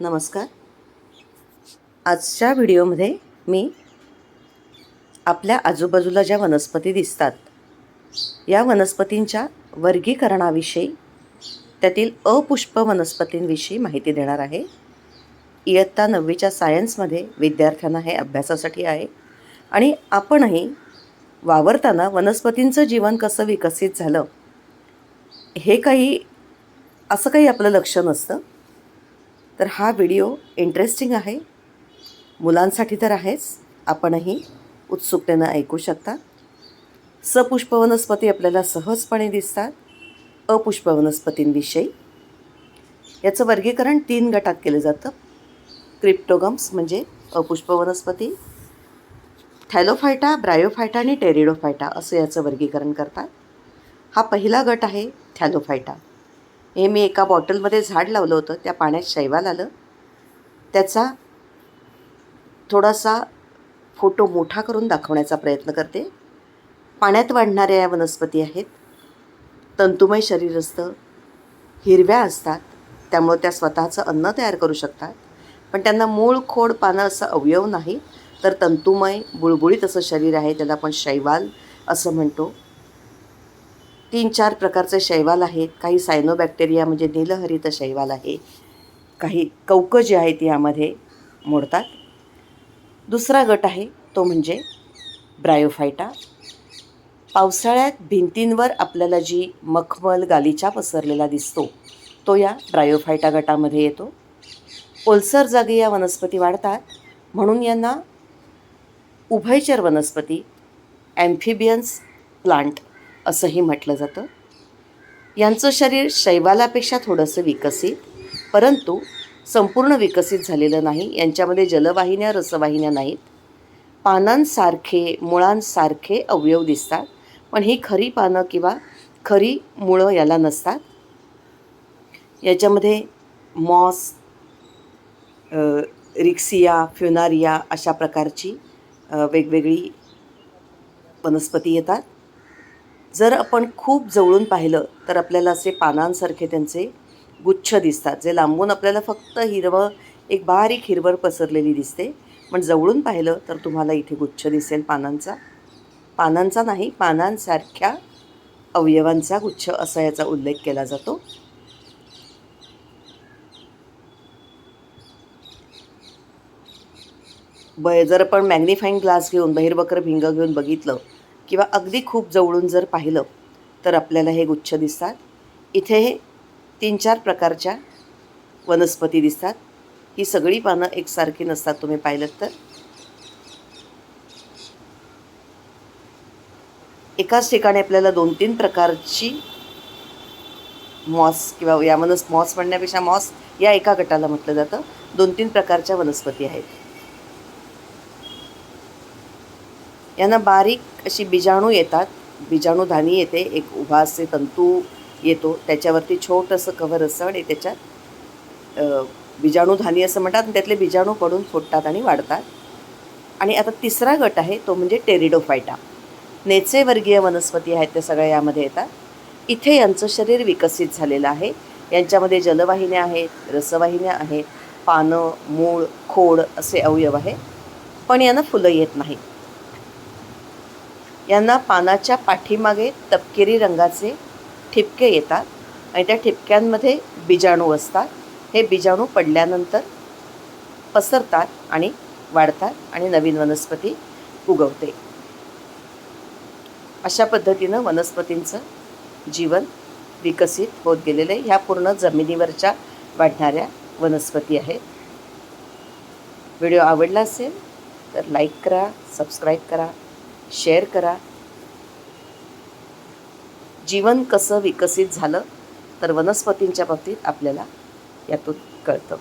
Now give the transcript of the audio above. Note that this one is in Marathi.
नमस्कार. आजच्या व्हिडिओमध्ये मी आपल्या आजूबाजूला ज्या वनस्पती दिसतात या वनस्पतींच्या वर्गीकरणाविषयी त्यातील अपुष्प वनस्पतींविषयी माहिती देणार आहे. इयत्ता नववीच्या सायन्समध्ये विद्यार्थ्यांना हे अभ्यासासाठी आहे आणि आपणही वावरताना वनस्पतींचं जीवन कसं विकसित झालं हे काही असं काही आपलं लक्ष नसतं. तर हा व्हिडिओ इंटरेस्टिंग आहे. मुलांसाठी तर आहेच. आपणही उत्सुकतेनं ऐकू शकता. सपुष्प वनस्पती आपल्याला सहजपणे दिसतात. अपुष्प वनस्पतींविषयी याचं वर्गीकरण तीन गटात केलं जातं. क्रिप्टोगम्स म्हणजे अपुष्प वनस्पती थॅलोफायटा ब्रायोफायटा आणि टेरिडोफायटा असं याचं वर्गीकरण करतात. हा पहिला गट आहे थॅलोफायटा हे मी एका बॉटलमध्ये झाड लावलं होतं त्या पाण्यात शैवाल आलं. त्याचा थोडासा फोटो मोठा करून दाखवण्याचा प्रयत्न करते. पाण्यात वाढणाऱ्या या वनस्पती आहेत. तंतुमय शरीर असतं हिरव्या असतात. त्यामुळं त्या स्वतःचं अन्न तयार करू शकतात. पण त्यांना मूळ खोड पानं असं अवयव नाही. तर तंतुमय बुळबुळीत असं शरीर आहे त्याला आपण शैवाल असं म्हणतो. तीन चार प्रकारचे शैवाल आहेत. काही सायनोबॅक्टेरिया म्हणजे नीलहरित शैवाल आहे. काही कौक जे आहेत यामध्ये मोडतात. दुसरा गट आहे तो म्हणजे ब्रायोफायटा पावसाळ्यात भिंतींवर आपल्याला जी मखमल गालिचा पसरलेला दिसतो तो या ब्रायोफायटा गटामध्ये येतो. ओलसर जागी या वनस्पती वाढतात. म्हणून यांना उभयचर वनस्पती ॲम्फिबियन्स प्लांट असंही म्हटलं जातं. यांचं शरीर शैवालापेक्षा थोडंसं विकसित परंतु संपूर्ण विकसित झालेलं नाही. यांच्यामध्ये जलवाहिन्या रसवाहिन्या नाहीत. पानांसारखे मुळांसारखे अवयव दिसतात पण ही खरी पानं किंवा खरी मुळं याला नसतात. याच्यामध्ये मॉस रिक्सिया फ्युनारिया अशा प्रकारची वेगवेगळी वनस्पती येतात. जर आपण खूप जवळून पाहिलं तर आपल्याला असे पानांसारखे त्यांचे गुच्छ दिसतात जे लांबून आपल्याला फक्त हिरवं एक बारीक हिरवळ पसरलेली दिसते. पण जवळून पाहिलं तर तुम्हाला इथे गुच्छ दिसेल पानांचा. पानांचा नाही पानांसारख्या अवयवांचा गुच्छ असा याचा उल्लेख केला जातो. ब जर आपण मॅग्निफाईंग ग्लास घेऊन बहिर्वक्र भिंग घेऊन बघितलं किंवा अगदी खूप जवळून जर पाहिलं तर आपल्याला हे गुच्छ दिसतात. इथे तीन चार प्रकारच्या वनस्पती दिसतात. ही सगळी पानं एकसारखी नसतात तुम्ही पाहिलं तर. एकाच ठिकाणी आपल्याला दोन तीन प्रकारची मॉस किंवा या वनस मॉस म्हणण्यापेक्षा मॉस या एका गटाला म्हटलं जातं. दोन तीन प्रकारच्या वनस्पती आहेत. यांना बारीक अशी बीजाणू येतात. बीजाणूधानी येते एक उभा असे तंतू येतो त्याच्यावरती छोटंसं कव्हर असतं आणि त्याच्यात बीजाणूधानी असं म्हणतात आणि त्यातले बीजाणू पडून फुटतात आणि वाढतात. आणि आता तिसरा गट आहे तो म्हणजे टेरिडोफायटा नेचेवर्गीय वनस्पती आहेत त्या सगळ्या यामध्ये येतात. इथे यांचं शरीर विकसित झालेलं आहे. यांच्यामध्ये जलवाहिन्या आहेत रसवाहिन्या आहेत पानं मूळ खोड असे अवयव आहे पण यांना फुलं येत नाहीत. यांना पानाच्या पाठीमागे तपकिरी रंगाचे ठिपके येतात आणि त्या ठिपक्यांमध्ये बीजाणू असतात. हे बीजाणू पडल्यानंतर पसरतात आणि वाढतात आणि नवीन वनस्पती उगवते. अशा पद्धतीनं वनस्पतींचं जीवन विकसित होत गेलेलं आहे. ह्या पूर्ण जमिनीवरच्या वाढणाऱ्या वनस्पती आहेत. व्हिडिओ आवडला असेल तर लाईक करा सबस्क्राईब करा. शेअर करा. जीवन कसं विकसित झालं तर वनस्पतींच्या बाबतीत आपल्याला यातून कळतं.